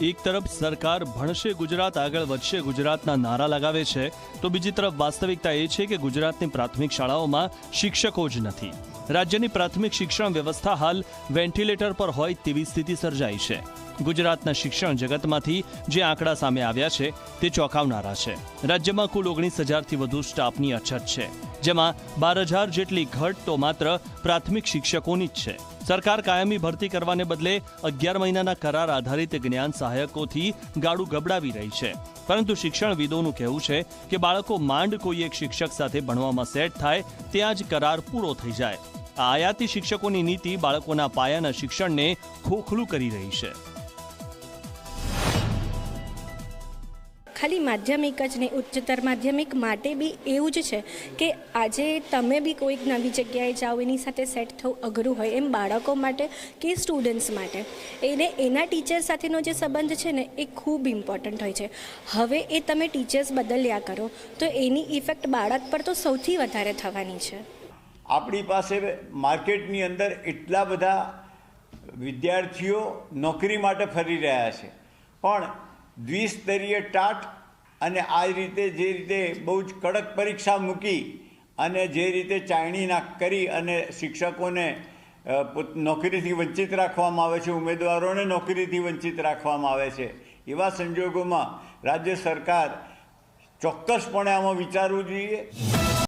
એક તરફ સરકાર ભણશે ગુજરાત, આગળ વધશે, ગુજરાતના નારા લગાવે છે. તો બીજી તરફ વાસ્તવિકતા એ છે કે ગુજરાતની પ્રાથમિક શાળાઓમાં શિક્ષકો જ નથી. રાજ્યની પ્રાથમિક શિક્ષણ વ્યવસ્થા હાલ વેન્ટિલેટર પર હોય તેવી સ્થિતિ સર્જાઈ છે. ગુજરાતના શિક્ષણ જગતમાંથી જે આંકડા સામે આવ્યા છે, તે ચોંકાવનારા છે. રાજ્યમાં કુલ ઓગણીસ હજારથી વધુ સ્ટાફની અછત છે. જેમાં બાર હજાર જેટલી ઘટ તો માત્ર પ્રાથમિક શિક્ષકોની જ છે. સરકાર કાયમી ભરતી કરવાને બદલે અગિયાર મહિનાના કરાર આધારિત જ્ઞાન સહાયકોથી ગાડું ગબડાવી રહી છે. પરંતુ શિક્ષણવિદોનું કહેવું છે કે બાળકો માંડ કોઈ એક શિક્ષક સાથે ભણવામાં સેટ થાય, ત્યાં જ કરાર પૂરો થઈ જાય. આયાતી શિક્ષકોની નીતિ બાળકોના પાયાના શિક્ષણને ખોખલું કરી રહી છે. ખાલી માધ્યમિક જ નહીં, ઉચ્ચતર માધ્યમિક માટે બી એવું જ છે કે આજે તમે બી કોઈક નવી જગ્યાએ જાઓ, એની સાથે સેટ થવું અઘરું હોય એમ બાળકો માટે કે સ્ટુડન્ટ્સ માટે. એને એના ટીચર સાથેનો જે સંબંધ છે ને, એ ખૂબ ઇમ્પોર્ટન્ટ હોય છે. હવે એ તમે ટીચર્સ બદલ્યા કરો, તો એની ઇફેક્ટ બાળક પર તો સૌથી વધારે થવાની છે. આપણી પાસે માર્કેટની અંદર એટલા બધા વિદ્યાર્થીઓ નોકરી માટે ફરી રહ્યા છે. પણ દ્વિસ્તરીય ટાટ અને આ રીતે જે રીતે બહુ જ કડક પરીક્ષા મૂકી અને જે રીતે ચાયણી નાક કરી અને શિક્ષકોને નોકરીથી વંચિત રાખવામાં આવે છે, ઉમેદવારોને નોકરીથી વંચિત રાખવામાં આવે છે. એવા સંજોગોમાં રાજ્ય સરકાર ચોક્કસપણે આમાં વિચારવું જોઈએ.